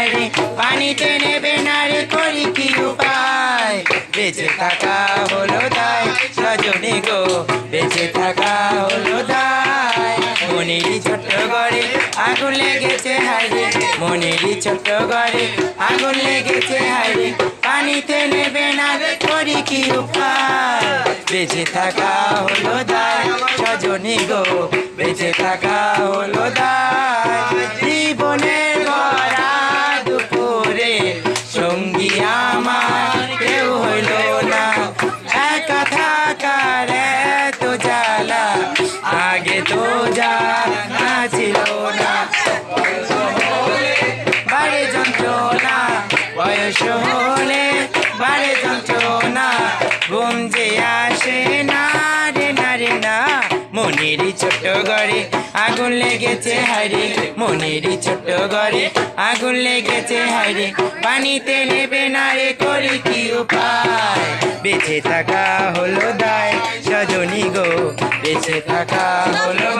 হায়রে পানিতে নেবে না রে করি কি উপায়? বেঁচে থাকা হলো দায়, সজনী গো, বেঁচে থাকা হলো দায়। মনেরই ছোট্ট ঘরে আগুন লেগেছে হায়রে মনেরই ছোট্ট ঘরে আগুন লেগেছে হায়রে পানিতে নেবে না রে করি কি উপায়? বেঁচে থাকা হলো দায়, সজনী গো, বেঁচে থাকা হলো দায়। একা থাকার এত জ্বালা আগে তো জানা ছিল না বাড়ি যন্ত্রণা বয়স হলে বাড়ি যন্ত্রণা ঘুম যে আসে না রে না রে না মনেরই ছোট্ট ঘরে আগুন লেগেছে হারে মনেরই ছোট্ট ঘরে আগুন লেগেছে হারে পানিতে নেবে না রে করি কি উপায় বেঁচে থাকা হলো দায় সজনী গো বেঁচে থাকা হলো